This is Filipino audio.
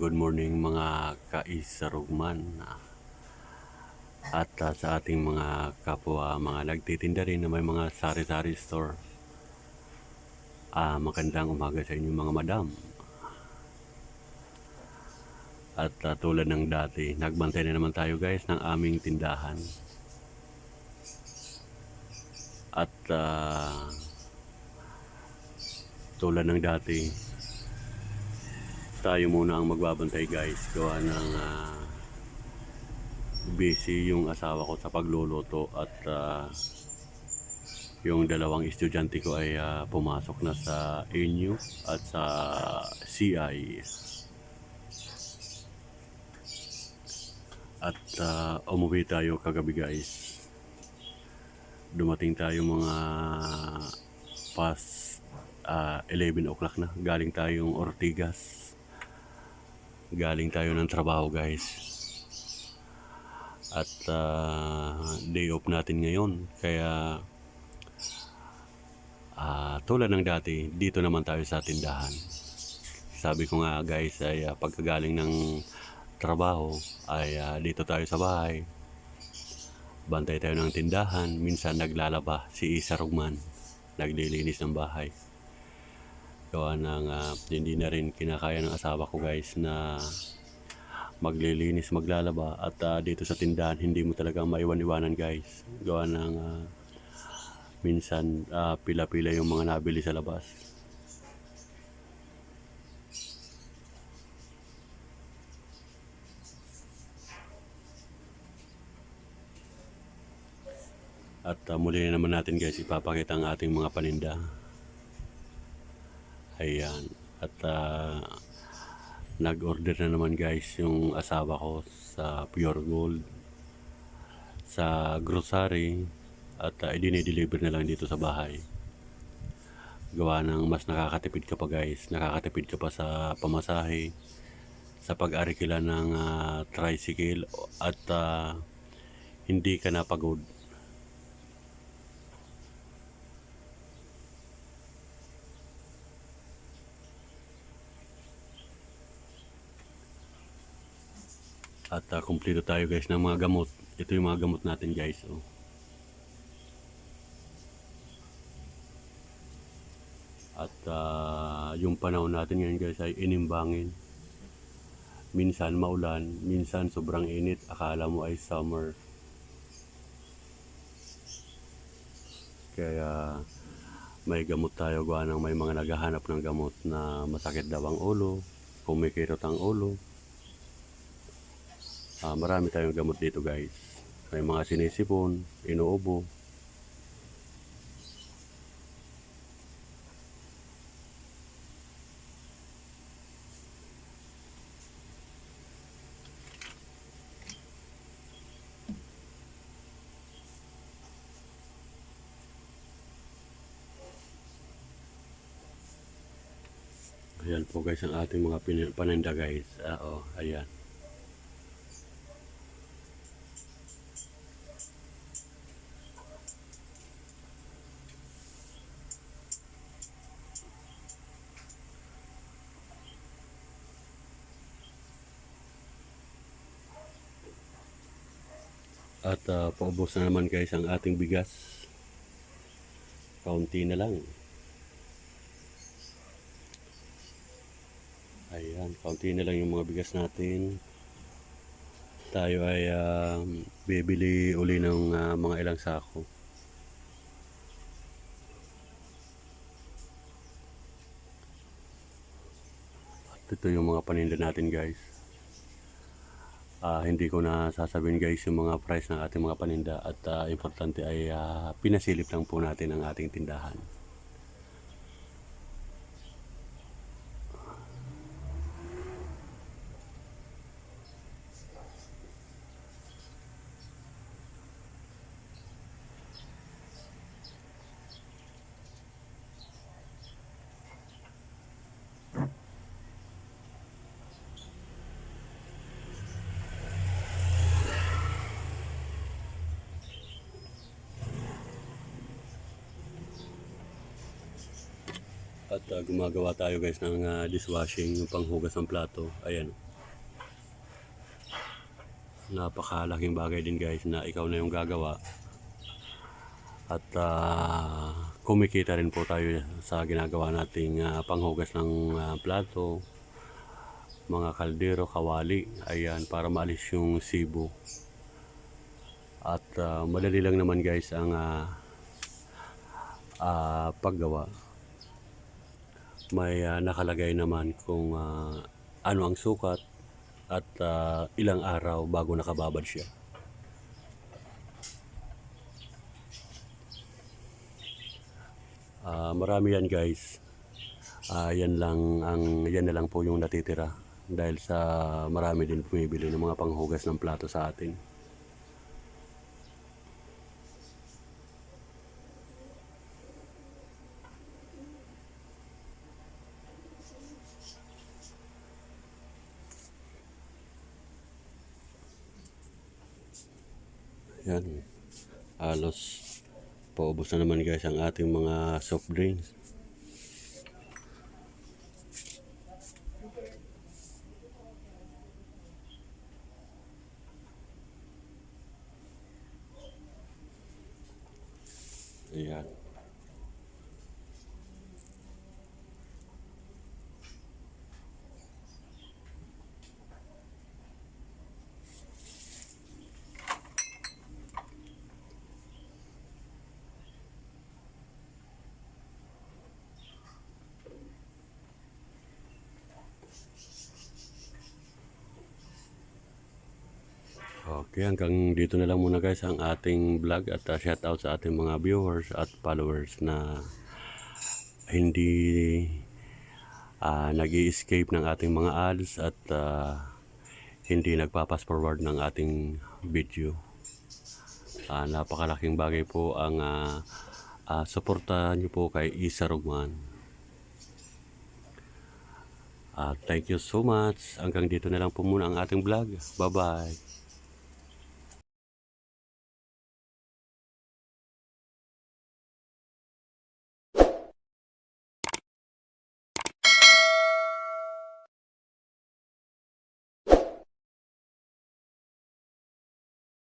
good morning mga kaisarugman at ah, sa ating mga kapwa mga nagtitinda rin na may mga sari-sari store. Ah, magandang umaga sa inyo mga madam. At ah, tulad ng dati, nagbantay na naman tayo guys ng aming tindahan. At ah, tulad ng dati, tayo muna ang magbabantay guys. Gawa ng ah, busy yung asawa ko sa pagluluto at ah, yung dalawang estudyante ko ay ah, pumasok na sa ANU at sa CI at ah, umuwi tayo kagabi guys. Dumating tayo mga past ah, 11 o'clock na. Galing tayong Ortigas galing tayo ng trabaho guys. At ah, day off natin ngayon. Kaya ah, tulad ng dati dito naman tayo sa tindahan. Sabi ko nga guys ay ah, pagkagaling ng trabaho ay ah, dito tayo sa bahay. Bantay tayo ng tindahan. Minsan naglalaba si Isa Rugman naglilinis ng bahay gawa ng ah, hindi na rin kinakaya ng asawa ko guys na maglilinis, maglalaba at ah, dito sa tindahan hindi mo talaga maiwan-iwanan guys. Gawa ng ah, minsan ah, pila-pila yung mga nabili sa labas. At ah, muli na naman natin guys ipapakita ang ating mga paninda Ayan. At ah, nag-order na naman guys yung asawa ko sa Pure Gold sa grocery at uh, i-deliver na lang dito sa bahay. Gawa ng mas nakakatipid ka pa guys. Nakakatipid ka pa sa pamasahe, sa pag-arikila ng ah, tricycle at ah, hindi ka napagod. At uh, kumpleto tayo guys ng mga gamot. Ito yung mga gamot natin guys. Oh. At ah, yung panahon natin ngayon guys ay inimbangin. Minsan maulan, minsan sobrang init. Akala mo ay summer. Kaya may gamot tayo gawa ng may mga naghahanap ng gamot na masakit daw ang ulo, kumikirot ang ulo. Ah, marami tayong gamot dito guys. May mga sinisipon, inuubo. Ayan po guys ang ating mga paninda guys. Ah, oh, ayan. At uh, paubos na naman guys ang ating bigas. Kaunti na lang. Ayan, kaunti na lang yung mga bigas natin. Tayo ay ah, bibili uli ng ah, mga ilang sako. At ito yung mga paninda natin guys. Ah, hindi ko na sasabihin guys yung mga price ng ating mga paninda at ah, importante ay ah, pinasilip lang po natin ang ating tindahan. At ah, gumagawa tayo guys ng ah, dishwashing, yung panghugas ng plato. Ayan. napakalaking bagay din guys na ikaw na yung gagawa at ah, kumikita rin po tayo sa ginagawa nating ah, panghugas ng ah, plato mga kaldero, kawali ayan para maalis yung sibo at ah, madali lang naman guys ang ah, ah, paggawa may ah, nakalagay naman kung ah, ano ang sukat at ah, ilang araw bago nakababad siya. Ah, marami yan guys. Ah, yan lang ang yan na lang po yung natitira dahil sa marami din bumibili ng mga panghugas ng plato sa atin. Yan. Halos paubos na naman guys ang ating mga soft drinks. Ayan. Okay, hanggang dito na lang muna guys ang ating vlog at uh, shout out sa ating mga viewers at followers na hindi uh, nag escape ng ating mga ads at ah, hindi nagpapas forward ng ating video. Ah, napakalaking bagay po ang uh, suporta nyo po kay Isa Rugman. Ah, thank you so much. Hanggang dito na lang po muna ang ating vlog. Bye-bye.